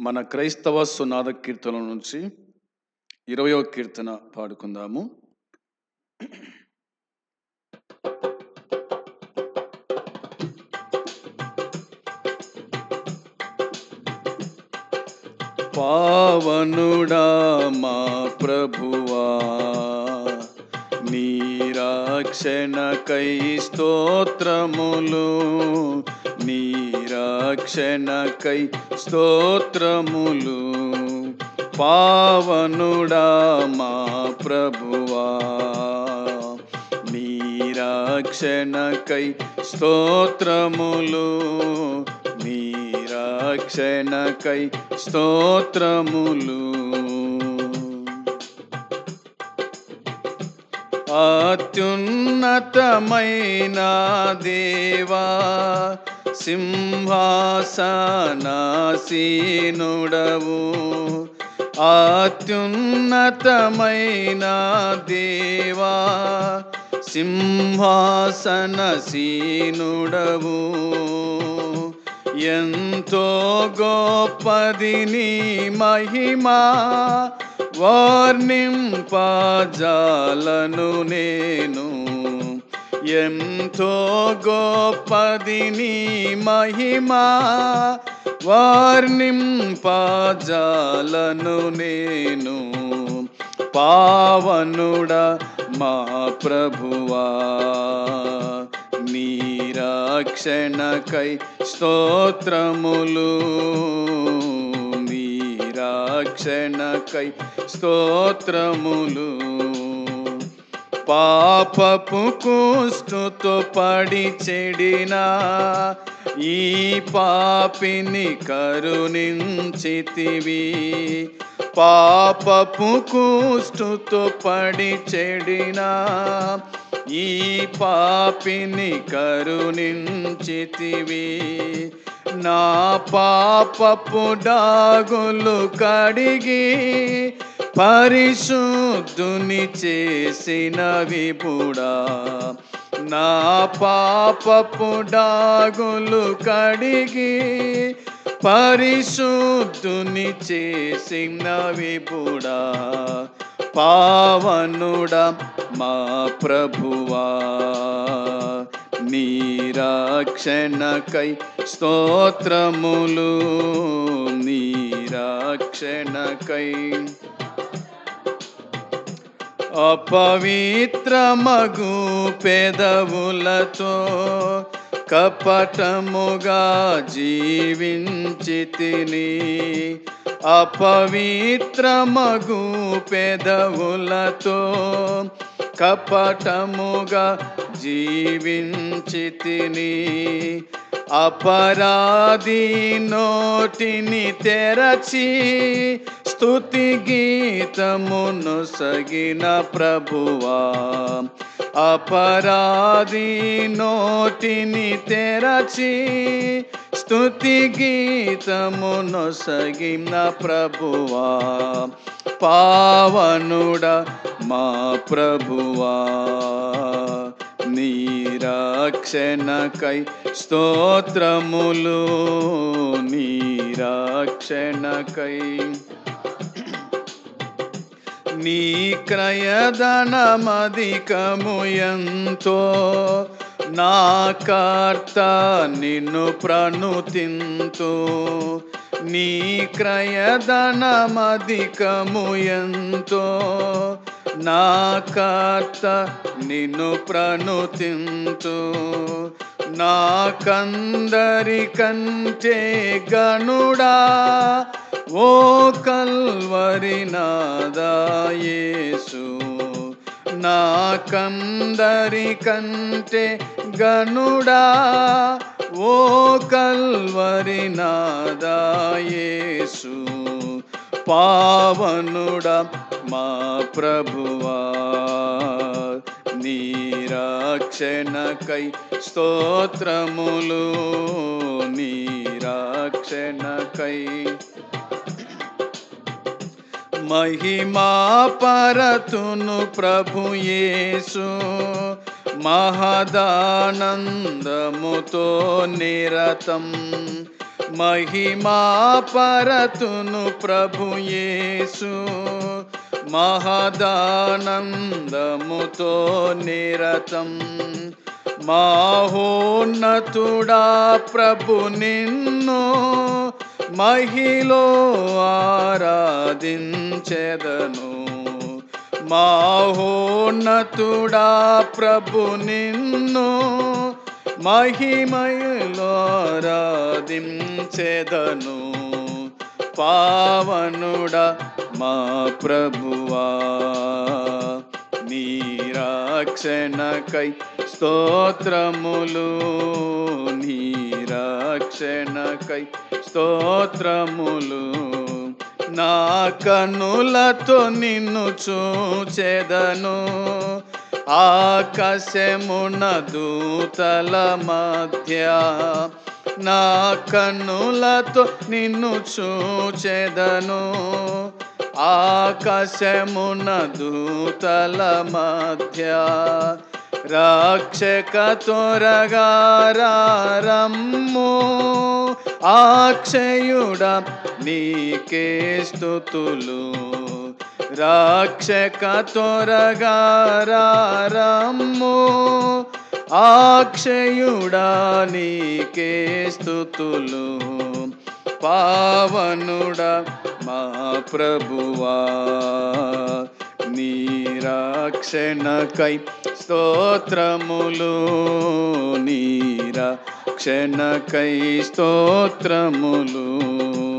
మన క్రైస్తవ సునాద కీర్తన నుంచి ఇరవయో కీర్తన పాడుకుందాము. పావనుడా మా ప్రభువా నీరాక్షణకై స్తోత్రములు రక్షణకై స్తోత్రములు. పావనుడా మా ప్రభువా నీరాక్షణకై స్తోత్రములు. నీరాక్షణకై స్తోత్రములు. అత్యున్నతమైన దేవా సింహాసనాసీనుడవు. అత్యున్నతమైన దేవా సింహాసనసీనుడవు. ఎంతో గొప్పది నీ మహిమా వర్ణింపజాలను నేను ఎంతో గొప్పది నీ మహిమా. వర్ణింపజాలను నేను పావనుడ మా ప్రభువా. నీరాక్షణకై స్తోత్రములు నీరాక్షణకై స్తోత్రములు. పాపపు కుష్టుతో పడి చెడిన ఈ పాపిని కరుణించితివి. పాపపు కుష్టుతో పడి చెడిన ఈ పాపిని కరుణించితివి. నా పాపపు డాగులు కడిగి పరిశుద్ధుని చేసిన విపుడా. నా పాపపు డాగులు కడిగి పరిశుద్ధుని చేసిన విపుడా పావనుడా మా ప్రభువా. నీరాక్షణకై స్తోత్రములు నీరాక్షణకై అపవిత్రమగు పెదవులతో కపటముగా జీవించి తిని అపవిత్రమగు పెదవులతో కపటముగా జీవించి తిని అపరాధి నోటిని తెరచి స్థుతి గీతమును సగిన ప్రభువా. అపరాధి నోటిని తెరచి స్థుతి గీతమును సగిన ప్రభువా. పావనుడ మా ప్రభువా. నీరాక్షణకై స్తోత్రములు నీరాక్షణకై నీ క్రయధనమధికము ఎంతో. నా కర్త నిన్ను ప్రణుతింతు. నీ క్రయధనమధికము ఎంతో. నా కర్త నిన్ను ప్రణుతింతు. నాకందరి కంటే గనుడా ఓ కల్వరి నాదాయేసు నాకందరి కంటే గనుడా ఓ కల్వరి నాదాయేసు పావనుడా మా ప్రభువా. నీరాక్షణకై స్తోత్రములు నీరాక్షణకై మహిమా పరతును ప్రభుయేసు మహదానందముతో నిరతం. మహిమా పరతును ప్రభుయేసు మహదానందముతో నిరతం. మాహోన్నతుడా ప్రభు నిన్ను మహిలో ఆరాధించెదను. మాహోన్నతుడా ప్రభు నిన్ను మహిమయులో ఆరాధించెదను. పావనుడా మా ప్రభువా. నీరాక్షణకై స్తోత్రములు. నీరాక్షణకై స్తోత్రములు. నా కన్నులతో నిన్ను చూచెదను. ఆకాశమున దూతల మధ్య నా కన్నులతో నిన్ను చూచెదను. ఆకాశమున దూతల మధ్య రక్షక తొరగారమ్ము ఆక్షయుడ నీకే స్థుతులు. రక్షక తొరగారమ్ము ఆక్షయుడా నీకే స్థుతులు. పావనుడా మా ప్రభువా నీరాక్షణకై స్తోత్రములు నీరాక్షణకై స్తోత్రములు.